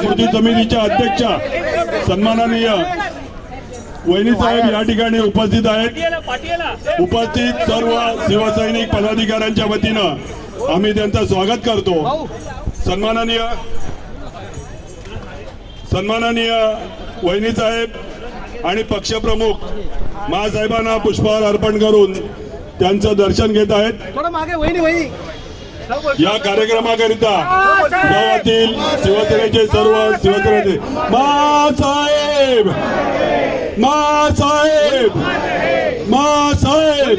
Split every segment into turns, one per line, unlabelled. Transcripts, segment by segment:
कृती समितीच्या अध्यक्षा सन्माननीय वहिनीसाहेब या ठिकाणी उपस्थित आहेत. उपस्थित सर्व शिवसैनिक पदाधिकाऱ्यांच्या वतीनं आम्ही त्यांचं स्वागत करतो. सन्माननीय सन्माननीय वहिनीसाहेब आणि पक्षप्रमुख महासाहेबांना पुष्पहार अर्पण करून त्यांचं दर्शन घेत आहेत. या कार्यक्रमाकरिता गावातील शिवसेनेचे सर्व शिवसेनेचे मासाहेब मासाहेब मासाहेब.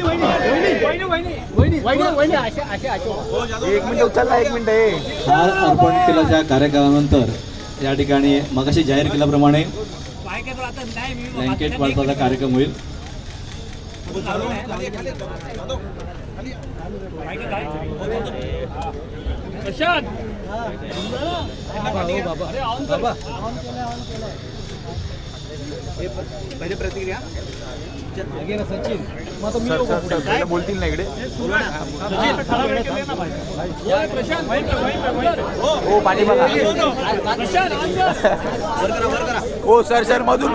एक मिनिट उचलला एक मिनिट
हार अर्पण केल्याच्या कार्यक्रमानंतर या ठिकाणी मगाशी जाहीर केल्याप्रमाणे ब्लँकेट वाटपाचा कार्यक्रम होईल.
बाबा.
पहिले प्रतिक्रिया.
सचिन. मग
बोलतील ना इकडे. हो पाणी बघा. हो सर सर मधून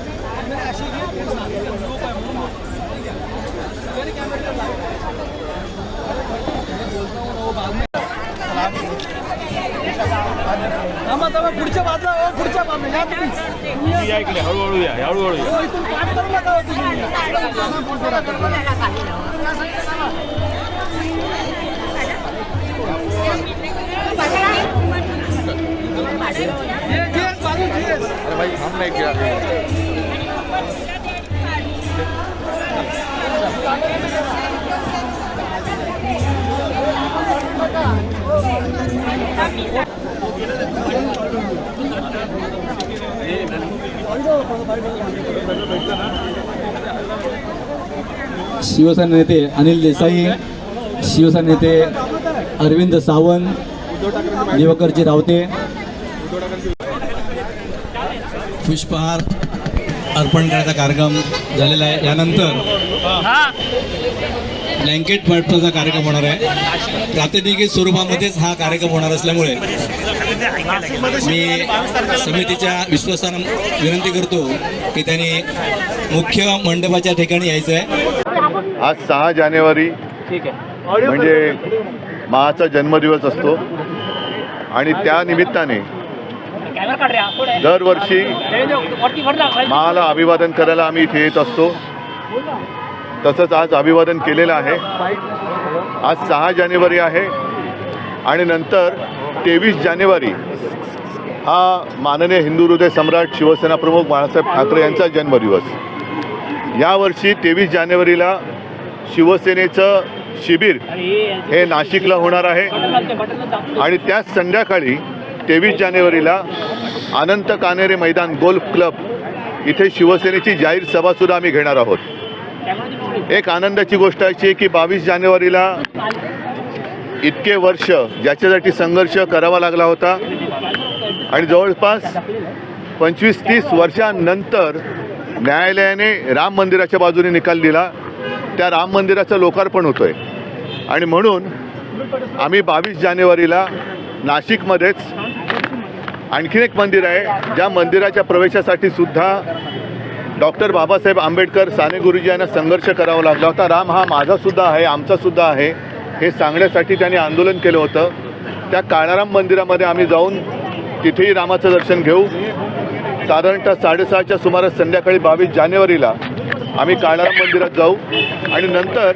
पुढच्या बाजूला हो पुढच्या बाजूला या तुम्ही
या इकडे हळूहळू या हळूहळू या
हो, इथून पाठ करू नका हो तुम्ही ये, ये, बाजू, ये.
अरे भाई थांब ना इकडे
शिवसेना नेते अनिल देसाई शिवसेना नेते अरविंद सावंत दिवकरजी रावते. पुष्पहार अर्पण करण्याचा कार्यक्रम झालेला आहे. यानंतर ब्लँकेट वाटपाचा कार्यक्रम होणार आहे. प्रातिनिधिक स्वरूपामध्येच हा कार्यक्रम होणार असल्यामुळे मी समितीच्या विश्वासानं विनंती करतो की त्यांनी मुख्य मंडपाच्या ठिकाणी यायचं आहे.
आज सहा जानेवारी म्हणजे महाचा जन्मदिवस असतो. आणि त्या निमित्ताने दरवर्षी महाला अभिवादन करायला आम्ही इथे येत असतो. तसंच आज अभिवादन केलेलं आहे. आज सहा जानेवारी आहे आणि नंतर तेवीस जानेवारी हा माननीय हिंदू हृदय सम्राट शिवसेना प्रमुख बाळासाहेब ठाकरे यांचा जन्मदिवस. यावर्षी तेवीस जानेवारीला शिवसेनेचं शिबिर हे नाशिकला होणार आहे. आणि त्याच संध्याकाळी तेवीस जानेवारीला अनंत कानेरे मैदान गोल्फ क्लब इथे शिवसेनेची जाहीर सभासुद्धा आम्ही घेणार आहोत. एक आनंदाची गोष्ट अशी आहे की बावीस जानेवारीला इतके वर्ष ज्याच्यासाठी संघर्ष करावा लागला होता आणि जवळपास पंचवीस तीस वर्षांनंतर न्यायालयाने राम मंदिराच्या बाजूने निकाल दिला. त्या राम मंदिराचं लोकार्पण होतं आहे आणि म्हणून आम्ही बावीस जानेवारीला नाशिकमध्येच आणखीन एक मंदिर आहे ज्या मंदिराच्या प्रवेशासाठी सुद्धा डॉक्टर बाबासाहेब आंबेडकर साने गुरुजी यांना संघर्ष करावा लागला होता. राम हा माझासुद्धा आहे आमचासुद्धा आहे हे सांगण्यासाठी त्यांनी आंदोलन केलं होतं. त्या काळाराम मंदिरामध्ये आम्ही जाऊन तिथेही रामाचं दर्शन घेऊ. साधारणतः साडेसहाच्या सुमारास संध्याकाळी बावीस जानेवारीला आम्ही काळाराम मंदिरात जाऊ. आणि नंतर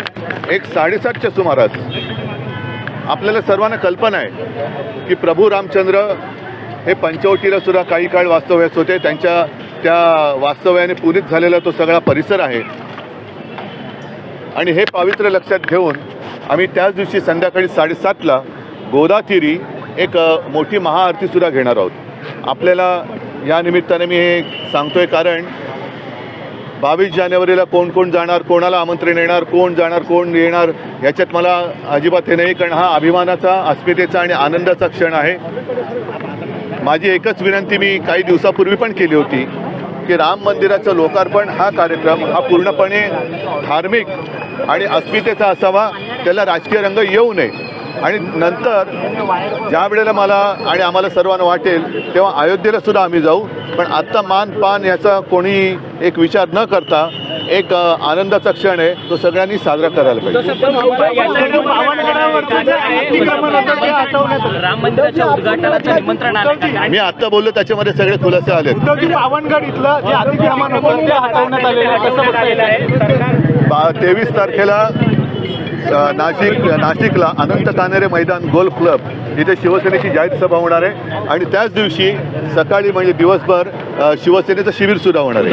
एक साडेसातच्या सुमारास आपल्याला सर्वांना कल्पना आहे की प्रभू रामचंद्र हे पंचवटीला सुद्धा काही काळ वास्तव्यास होते. त्यांच्या त्या वास्तव्याने पुनीत झालेला तो सगळा परिसर आहे. आणि हे पावित्र्य लक्षात घेऊन आम्ही त्याच दिवशी संध्याकाळी साडेसातला गोदातिरी एक मोठी महाआरतीसुद्धा घेणार आहोत. आपल्याला या निमित्ताने मी हे सांगतोय कारण बावीस जानेवारीला कोण कोण जाणार कोणाला आमंत्रण येणार कोण जाणार कोण येणार याच्यात मला अजिबात हे नाही कारण हा अभिमानाचा अस्मितेचा आणि आनंदाचा क्षण आहे. माझी एकच विनंती मी काही दिवसापूर्वी पण केली होती. की राम मंदिराचं लोकार्पण हा कार्यक्रम हा पूर्णपणे धार्मिक आणि अस्मितेचा असावा त्याला राजकीय रंग येऊ नये. आणि नंतर ज्या वेळेला मला आणि आम्हाला सर्वांना वाटेल तेव्हा अयोध्येला सुद्धा आम्ही जाऊ. पण आत्ता मान पान याचा कोणी एक विचार न करता एक आनंदाचा क्षण आहे तो सगळ्यांनी साजरा करायला पाहिजे.
राम मंदिराच्या उद्घाटनाचं निमंत्रण आलं का? काय
मी आत्ता बोललो त्याच्यामध्ये सगळे खुलासे आलेत.
पावनगड इथलं जे अतिक्रमण होतं ते हटवण्यात आलेलं आहे. कसं बघता येईल
बा तेवीस तारखेला नाशिक नाशिकला अनंत कानेरे मैदान गोल्फ क्लब इथे शिवसेनेची जाहीर सभा होणार आहे. आणि त्याच दिवशी सकाळी म्हणजे दिवसभर शिवसेनेचं शिबिर सुद्धा होणार आहे.